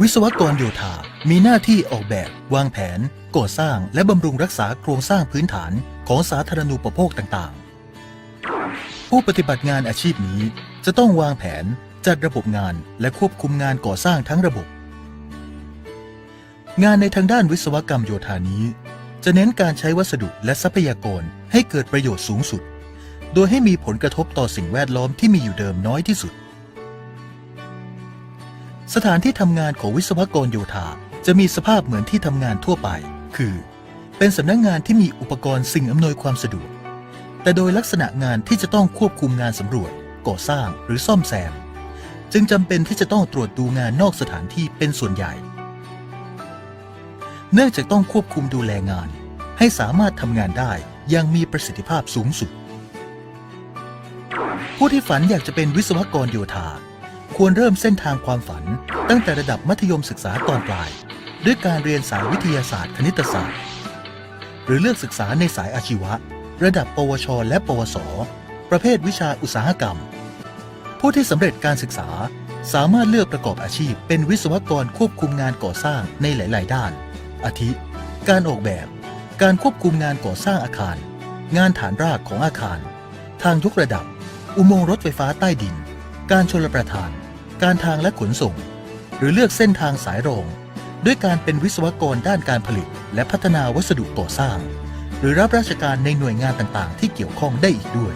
วิศวกรโยธา มีหน้าที่ออกแบบ วางแผน ก่อสร้าง และบำรุงรักษาโครงสร้างพื้นฐานของสาธารณูปโภคต่างๆ ผู้ปฏิบัติงานอาชีพนี้ จะต้องวางแผน จัดระบบงาน และควบคุมงานก่อสร้างทั้งระบบ งานในทางด้านวิศวกรรมโยธานี้ จะเน้นการใช้วัสดุและทรัพยากรให้เกิดประโยชน์สูงสุด โดยให้มีผลกระทบต่อสิ่งแวดล้อมที่มีอยู่เดิมน้อยที่สุด สถานที่ทำงานของวิศวกรโยธาจะมีสภาพเหมือนที่ทำงานทั่วไป คือ เป็นสำนักงงานที่มีอุปกรณ์สิ่งอำนวยความสะดวก แต่โดยลักษณะงานที่จะต้องควบคุมงานสำรวจ ก่อสร้างหรือซ่อมแซม จึงจำเป็นที่จะต้องตรวจดูงานนอกสถานที่เป็นส่วนใหญ่ เนื่องจากต้องควบคุมดูแลงาน ให้สามารถทำงานได้อยังมีประสิทธิภาพสูงสุด ผู้ที่ฝันอยากจะเป็นวิศวกรโยธา ควรเริ่มเส้นทางความฝัน ตั้งแต่ระดับมัธยมศึกษาตอนปลาย ด้วยการเรียนสายวิทยาศาสตร์คณิตศาสตร์ หรือเลือกศึกษาในสายอาชีวะ ระดับ ปวช และ ปวส ประเภทวิชาอุตสาหกรรม ผู้ที่สำเร็จการศึกษาสามารถเลือกประกอบอาชีพ เป็นวิศวกรควบคุมงานก่อสร้างในหลาย ๆ ด้าน อาทิ การออกแบบ การควบคุมงานก่อสร้างอาคาร งานฐานรากของอาคาร ทางยกระดับ อุโมงค์รถไฟฟ้าใต้ดิน การชลประทาน การทางและขนส่ง หรือเลือกเส้นทางสายรอง ด้วยการเป็นวิศวกรด้านการผลิต และพัฒนาวัสดุก่อสร้าง หรือรับราชการในหน่วยงานต่างๆ ที่เกี่ยวข้องได้อีกด้วย